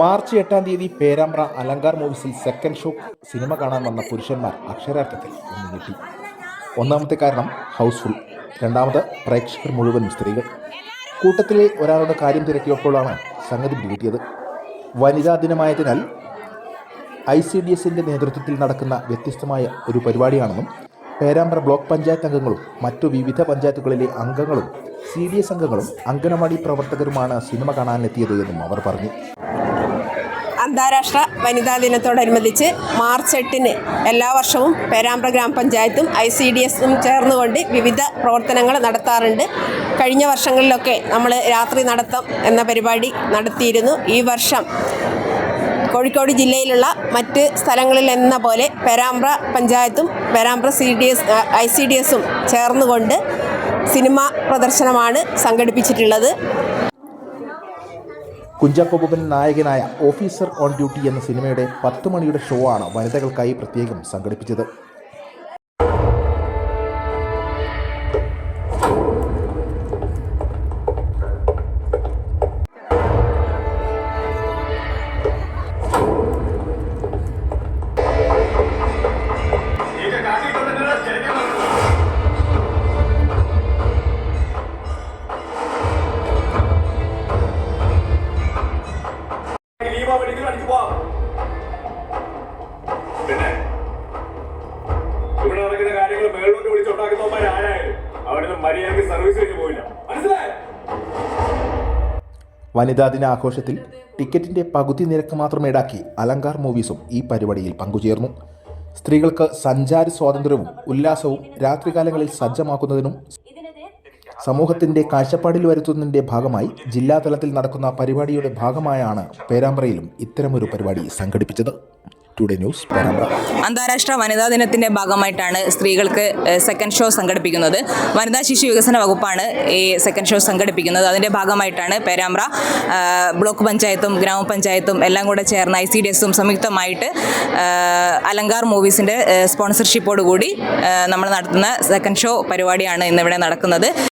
March എട്ടാം തീയതി പേരാമ്പ്ര അലങ്കാർ മൂവീസിൽ സെക്കൻഡ് ഷോ സിനിമ കാണാൻ വന്ന പുരുഷന്മാർ അക്ഷരാർത്ഥത്തിൽ ഒന്ന് കിട്ടി ഒന്നാമത്തെ കാരണം ഹൗസ്ഫുൾ. രണ്ടാമത് പ്രേക്ഷകർ മുഴുവൻ സ്ത്രീകൾ. കൂട്ടത്തിലെ ഒരാളുടെ കാര്യം തിരക്കിയപ്പോഴാണ് സംഗതി പിടികിട്ടിയത് വനിതാ ദിനമായതിനാൽ ഐ സി ഡി എസിന്റെ നേതൃത്വത്തിൽ നടക്കുന്ന വ്യത്യസ്തമായ ഒരു പരിപാടിയാണെന്നും പേരാമ്പ്ര ബ്ലോക്ക് പഞ്ചായത്ത് അംഗങ്ങളും മറ്റു വിവിധ പഞ്ചായത്തുകളിലെ അംഗങ്ങളും സി ഡി എസ് അംഗങ്ങളും അംഗനവാടി പ്രവർത്തകരുമാണ് സിനിമ കാണാനെത്തിയത് എന്നും അവർ പറഞ്ഞു. അന്താരാഷ്ട്ര വനിതാ ദിനത്തോടനുബന്ധിച്ച് മാർച്ച് എട്ടിന് എല്ലാ വർഷവും പേരാമ്പ്ര ഗ്രാമപഞ്ചായത്തും ഐ സി ഡി എസും ചേർന്നുകൊണ്ട് വിവിധ പ്രവർത്തനങ്ങൾ നടത്താറുണ്ട്. കഴിഞ്ഞ വർഷങ്ങളിലൊക്കെ നമ്മൾ രാത്രി നടത്തം എന്ന പരിപാടി നടത്തിയിരുന്നു. ഈ വർഷം കോഴിക്കോട് ജില്ലയിലുള്ള മറ്റ് സ്ഥലങ്ങളിൽ എന്ന പോലെ പേരാമ്പ്ര പഞ്ചായത്തും Perambra C D S I C D എസും ചേർന്നുകൊണ്ട് സിനിമ പ്രദർശനമാണ് സംഘടിപ്പിച്ചിട്ടുള്ളത്. കുഞ്ചാക്കോ ബോബൻ നായകനായ ഓഫീസർ ഓൺ ഡ്യൂട്ടി എന്ന സിനിമയുടെ പത്ത് മണിയുടെ ഷോ ആണ് വനിതകൾക്കായി പ്രത്യേകം സംഘടിപ്പിച്ചത്. ലീവോ മെഡിക്കൽ അടിച്ചു പോവാം. പിന്നെ ഇവിടെ നടക്കുന്ന കാര്യങ്ങൾ മേളോട്ട് വിളിച്ചുണ്ടാക്കുന്നവന്മാർ ആരായാലും അവിടുന്ന് മര്യാദയ്ക്ക് സർവീസ് കഴിഞ്ഞ് പോയില്ല മനസ്സിലായോ? വനിതാ ദിന ആഘോഷത്തിൽ ടിക്കറ്റിന്റെ പകുതി നിരക്ക് മാത്രം ഈടാക്കി അലങ്കാർ മൂവീസും ഈ പരിപാടിയിൽ പങ്കുചേർന്നു. സ്ത്രീകൾക്ക് സഞ്ചാര സ്വാതന്ത്ര്യവും ഉല്ലാസവും രാത്രികാലങ്ങളിൽ സജ്ജമാക്കുന്നതിനും സമൂഹത്തിന്റെ കാഴ്ചപ്പാടിൽ വരുത്തുന്നതിന്റെ ഭാഗമായി ജില്ലാതലത്തിൽ നടക്കുന്ന പരിപാടിയുടെ ഭാഗമായാണ് പേരാമ്പ്രയിലും ഇത്തരമൊരു പരിപാടി സംഘടിപ്പിച്ചത്. ടുഡേ ന്യൂസ് അന്താരാഷ്ട്ര വനിതാ ദിനത്തിന്റെ ഭാഗമായിട്ടാണ് സ്ത്രീകൾക്ക് സെക്കൻഡ് ഷോ സംഘടിപ്പിക്കുന്നത്. വനിതാ ശിശു വികസന വകുപ്പാണ് ഈ സെക്കൻഡ് ഷോ സംഘടിപ്പിക്കുന്നത്. അതിന്റെ ഭാഗമായിട്ടാണ് പേരാമ്പ്ര ബ്ലോക്ക് പഞ്ചായത്തും ഗ്രാമപഞ്ചായത്തും എല്ലാം കൂടെ ചേർന്ന് ഐ സി ഡി എസും സംയുക്തമായിട്ട് അലങ്കാർ മൂവീസിന്റെ സ്പോൺസർഷിപ്പോടുകൂടി നമ്മൾ നടത്തുന്ന സെക്കൻഡ് ഷോ പരിപാടിയാണ് ഇന്നിവിടെ നടക്കുന്നത്.